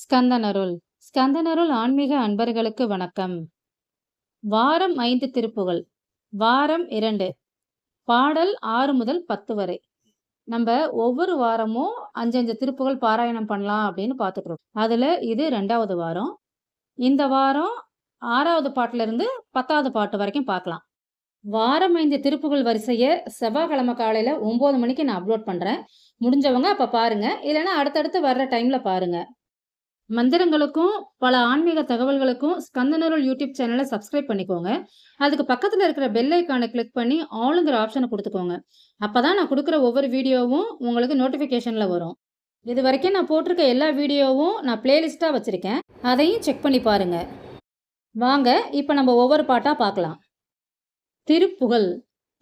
ஸ்கந்தனருள். ஸ்கந்தனருள் ஆன்மீக அன்பர்களுக்கு வணக்கம். வாரம் ஐந்து திருப்புகள். வாரம் இரண்டு. பாடல் ஆறு முதல் பத்து வரை. நம்ம ஒவ்வொரு வாரமும் அஞ்சஞ்சு திருப்புகள் பாராயணம் பண்ணலாம் அப்படின்னு பார்த்துக்கிறோம் அதில் இது ரெண்டாவது வாரம். இந்த வாரம் ஆறாவது பாட்டிலிருந்து பத்தாவது பாட்டு வரைக்கும் பார்க்கலாம். வாரம் ஐந்து திருப்புகள் வரிசையை செவ்வாய்க்கிழமை காலையில் ஒம்பது மணிக்கு நான் அப்லோட் பண்ணுறேன் முடிஞ்சவங்க அப்போ பாருங்கள் இல்லைன்னா அடுத்தடுத்து வர்ற டைமில் பாருங்கள் மந்திரங்களுக்கும் பல ஆன்மீக தகவல்களுக்கும் ஸ்கந்தனருள் யூடியூப் சேனலை சப்ஸ்கிரைப் பண்ணிக்கோங்க. அதுக்கு பக்கத்தில் இருக்கிற பெல் ஐக்கானை கிளிக் பண்ணி ஆளுங்கிற ஆப்ஷனை கொடுத்துக்கோங்க. அப்போ தான் நான் கொடுக்குற ஒவ்வொரு வீடியோவும் உங்களுக்கு நோட்டிஃபிகேஷனில் வரும். இது வரைக்கும் நான் போட்டிருக்க எல்லா வீடியோவும் நான் பிளேலிஸ்ட்டாக வச்சுருக்கேன். அதையும் செக் பண்ணி பாருங்கள் வாங்க இப்போ நம்ம ஒவ்வொரு பாட்டாக பார்க்கலாம். திருப்புகழ்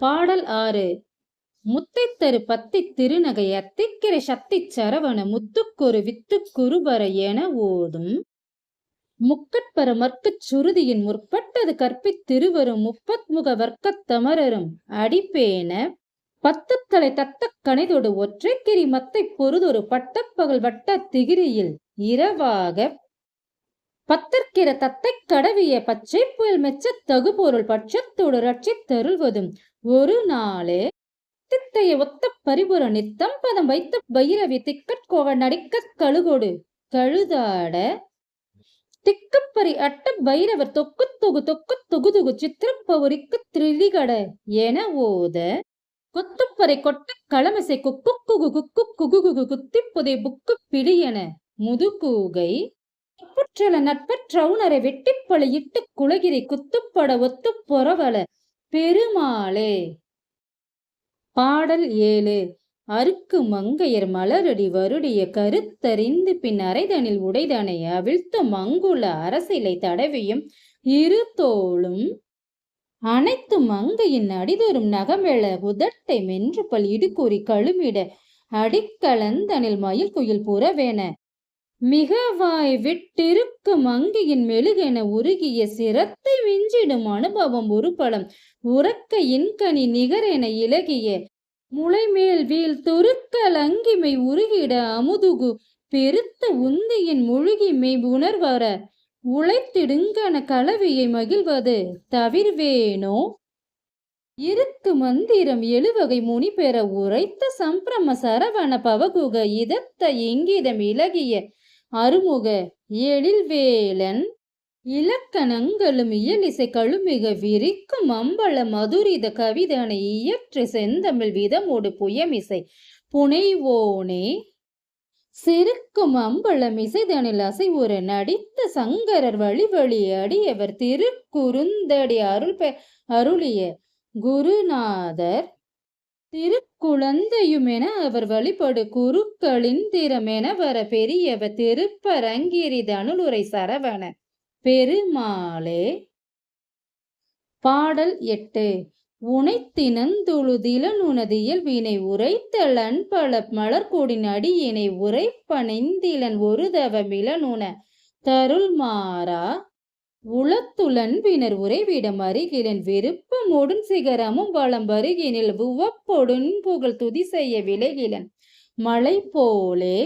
பாடல் ஆறு. முத்தைத்தரு பத்தி திருநகை அத்திக்கிரை சத்தி சரவண முத்துக்குரு வித்துக்குருபர என ஓதும். முக்கட்பர மர்க்குச் சுருதியின் முற்பட்டது கற்பித்திருவரும் முப்பத்முக வர்க்கத்தமரரும் அடிப்பேன. பத்துத்தலை தத்த கணைதொடு ஒற்றைக்கிரி மத்தை பொருதொரு பட்டப்பகல் வட்ட திகிரியில் இரவாக. பத்திற்கிற தத்தை கடவிய பச்சை புயல் மெச்ச தகுபொருள் பட்சத்தோடு ரட்சித் தருள்வதும் ஒரு நாளே. தித்தைய ஒத்த பரிபுர நித்தம் பதம் வைத்த பைரவி திக்கட்கோவ நடிக்க கழுகொடு. கழுதாட திக்கப்பறி அட்ட பைரவர் தொக்கு தொகு தொக்கு தொகுதுகு சித்திரப்பவுரிக்கு திரிகட என ஓத. கொத்துப்பறை கொட்ட களமிசை குக்கு குகு குக்கு குகுகுகு குத்திப்புதை புக்கு என முதுகூகை. புற்றல நட்பற்றவுணரை வெட்டிப்பழி இட்டு குலகிரி குத்துப்பட ஒத்து பொறவல பெருமாளே. பாடல் ஏழு. அருக்கு மங்கையர் மலரடி வருடைய கருத்தறிந்து பின் அரைதனில் உடைதனை அவிழ்த்த மங்குள அரசிலை தடவியும் இரு தோளும் அனைத்து மங்கையின் அடிதொரும் நகமெழ உதட்டை மென்று பல் இடுக்கூறி கழுமிட அடிக்கலந்தனில் மயில் குயில் புறவேன மிகவாய் விட்டிருக்கும் அங்கியின் மெழுகென உருகிய சிரத்தை விஞ்சிடும் அனுபவம் ஒரு படம் உறக்க இன்கனி நிகரென இலகிய முளைமேல் வீல் துருக்கல் அங்கிமை உருகிட அமுதுகு. பெருத்த உந்தியின் முழுகிமை உணர்வர உழைத்திடுங்கன கலவியை மகிழ்வது தவிர்வேனோ? இருக்கு மந்திரம் எழுவகை முனி பெற உரைத்த சம்பிரம சரவண பவகுக இதத்த இங்கிதம் இலகிய அருமுக எழில்வேலன் இலக்கணங்களும் இயலிசை கழுமிக விரிக்கும் அம்பள மதுரித கவிதனை இயற்று செந்தமிழ் விதமோடு புயமிசை புனைவோனே. சிறுக்கும் அம்பளம் இசைதனில் அசைவுற நடித்த சங்கரர் வழி வழி அடியவர் திருக்குறுந்தடி அருள் பெ அருளிய குருநாதர் திருக்குழந்தையுமென அவர் வழிபடு குருக்களின் திறமென வர பெரியவர் திருப்பரங்கிரி தனுலுரை சரவண. பெருமாளே! பாடல் எட்டு. உனைத்தினந்துழுதிலனுனது இயல்பினை உரைத்தலன் பல மலர்கூடின் அடியினை உரைப்பணிந்திலன் ஒரு தவமிலனுன தருள் மாறா உளத்துளன்பினர் உறைவிடம் அருகிலன் விருப்பமோடும் சிகரமும் வளம் வருகினில் உவப்பொடுன் புகழ் துதி செய்ய விலகிலன். மலை போலே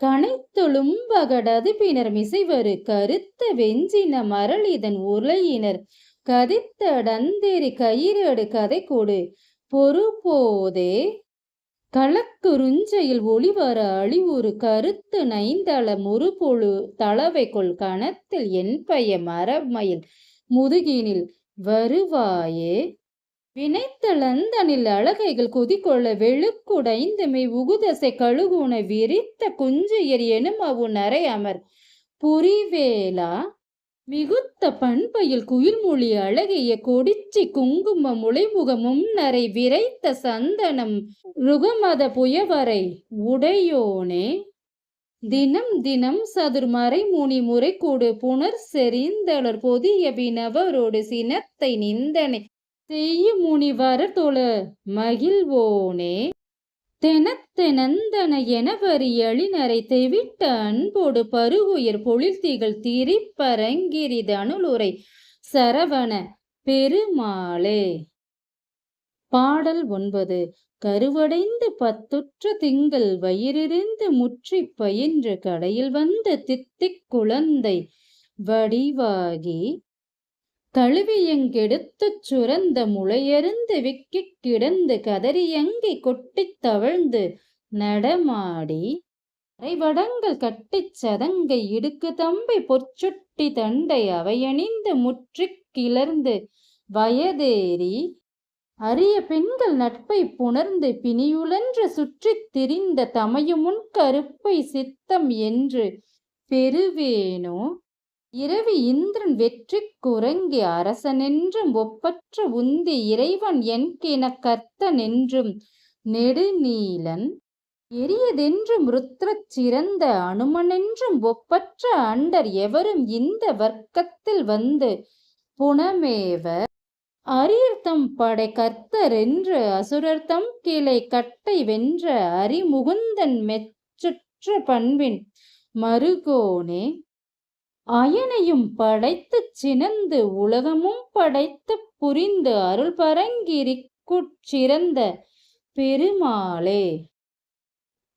கனைத்தொழும் பகடது பினர் மிசைவரு கருத்த வெஞ்சின மரளிதன் உலையினர் கதித்தடந்தேரி கயிறடு கதை கொடு பொறுபோதே களக்குறுஞ்சையில் ஒளிவர அழிவுறு கருத்து நைந்தள முறுபொழு தளவை கொள் கணத்தில் என்பய மரமயில் முதுகினில் வருவாயே. வினைத்தளந்தனில் அழகைகள் குதிக்கொள்ள வெளுக்குடைந்துமை உகுதசை கழுகுன விரித்த குஞ்சுயர் எனும் அவு நரை அமர். புரிவேலா மிகுத்த பண்பையில் குயில்மொழி அழகிய கொடிச்சி குங்கும முளைமுகமும் நரை விரைத்த சந்தனம் ருகமத புயவரை உடையோனே. தினம் தினம் சதுர்மறை முனி முறை புனர் செறிந்தளர் பொதிய வினவரோடு சினத்தை நிந்தனை. செய்யும் முனிவர தொழ மகிழ்வோனே. தெனத்தெனந்தன எனவரி எழினரை விட்ட அன்போடு பருகுயர் பொழில்திகள் திரிப்பரங்கிரி அனுளுரை சரவண பெருமாளே. பாடல் ஒன்பது. கருவடைந்து பத்துற்ற திங்கள் வயிறிருந்து முற்றி பயின்று கடையில் வந்த தித்திக் குழந்தை வடிவாகி கழுவியங்கெடுத்துச் சுரந்த முளையருந்து விக்கிக் கிடந்து கதறியங்கி கொட்டித் தவழ்ந்து நடமாடி. அரைவடங்கள் கட்டிச் சதங்கை இடுக்கு தம்பை பொற்சுட்டி தண்டை அவையணிந்து முற்றிக் கிளர்ந்து வயதேறி. அரிய பெண்கள் நட்பை புணர்ந்து பிணியுழன்று சுற்றித் திரிந்த தமையுமுன் கருப்பை சித்தம் என்று பெறுவேனோ? இரவி இந்திரன் வெற்றி குரங்கி அரசனென்றும் ஒப்பற்ற உந்தி இறைவன் என்கினக் கர்த்தனென்றும் நெடுநீலன் எரியதென்றும் ருத்ரச் சிறந்த அனுமனென்றும் ஒப்பற்ற அண்டர் எவரும் இந்த வர்க்கத்தில் வந்து புனமேவ அரியர்தம் படை கர்த்தரென்று அசுரர்தம் கிளை கட்டை வென்ற அரிமுகுந்தன் மெச்சுற்ற பண்பின் மருகோனே அயனையும் படைத்துச் சினந்து உலகமும் படைத்துப் புரிந்து அருள் பரங்கிரிக்குச்சிறந்த பெருமாளே.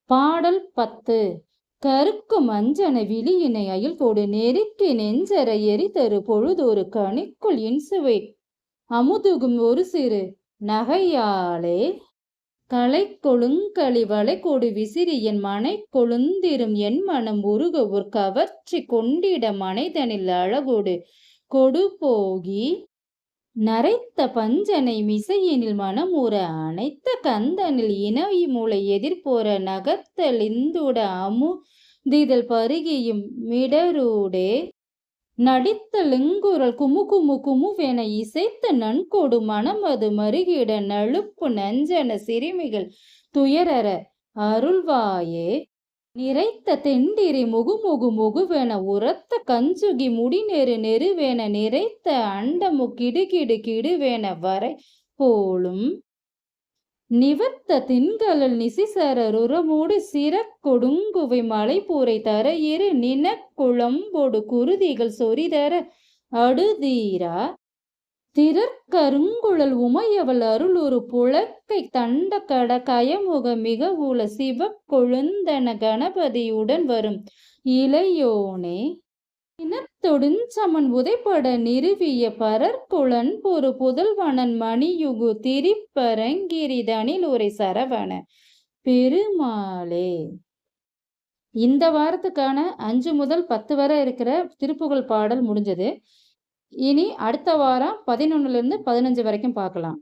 பாடல் பத்து. கருக்கு மஞ்சன விழியினை அயல்தோடு நெருக்கி நெஞ்சர எரிதரு பொழுதொரு கணிக்குள் இன்சுவை. அமுதுகும் ஒரு சிறு நகையாலே களை கொழுங்களி வளைகொடு விசிறி என் மனை கொழுந்திரும் என் மனம் உருக ஒரு கவர்ச்சி கொண்டிட மனைதனில் அழகோடு. கொடுபோகி நரைத்த பஞ்சனை மிசையினில் மனமுற அனைத்த கந்தனில் இனவி மூளை எதிர்போற நகத்தலிந்துட அமு திதல் பருகியும் மிடரூடே. நடித்த லிங்குரல் குமு குமு குமுவென இசைத்த நன்கொடு மனமது மருகிட நழுப்பு நஞ்சன சிறுமிகள் துயரற அருள்வாயே. நிறைத்த தெண்டிரி முகுமுகு முகுவென உரத்த கஞ்சுகி முடிநெரு நெருவென நிறைத்த அண்டமு கிடுகிடு கிடுவென வரை போலும் நிவர்த்த திண்கலல் நிசிசர சிற சிறக்கொடுங்குவை மலைப்பூரை தர இரு நினக்குழம்பொடு குருதிகள் சொரிதர அடுதீரா? திறற்கருங்குழல் உமையவள் அருளுரு புழக்கை தண்ட கட கயமுக மிக உல சிவக்கொழுந்தன கணபதியுடன் வரும் இளையோனே. தொடுஞ்சமன் உதைப்பட நிறுவிய பரற்குளன் பொறு புதல்வனன் மணியுகு திரிப்பரங்கிரிதனில் உரை சரவண. பெருமாளே. இந்த வாரத்துக்கான அஞ்சு முதல் பத்து வரை இருக்கிற திருப்புகழ் பாடல் முடிஞ்சது. இனி அடுத்த வாரம் பதினொன்னுலேருந்து பதினஞ்சு வரைக்கும் பார்க்கலாம்.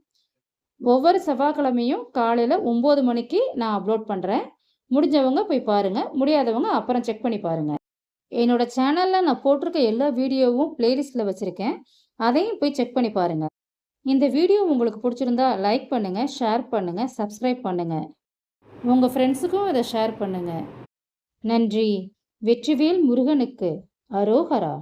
ஒவ்வொரு செவ்வாய்க்கிழமையும் காலையில் ஒம்பது மணிக்கு நான் அப்லோட் பண்ணுறேன் முடிஞ்சவங்க போய் பாருங்கள் முடியாதவங்க அப்புறம் செக் பண்ணி பாருங்கள் என்னோட சேனலில் நான் போட்டிருக்க எல்லா வீடியோவும் பிளேலிஸ்ட்டில் வச்சுருக்கேன். அதையும் போய் செக் பண்ணி பாருங்கள் இந்த வீடியோ உங்களுக்கு பிடிச்சிருந்தா லைக் பண்ணுங்கள் ஷேர் பண்ணுங்கள் சப்ஸ்கிரைப் பண்ணுங்கள் உங்கள் ஃப்ரெண்ட்ஸுக்கும் இதை ஷேர் பண்ணுங்கள் நன்றி. வெற்றிவேல் முருகனுக்கு அரோகரா.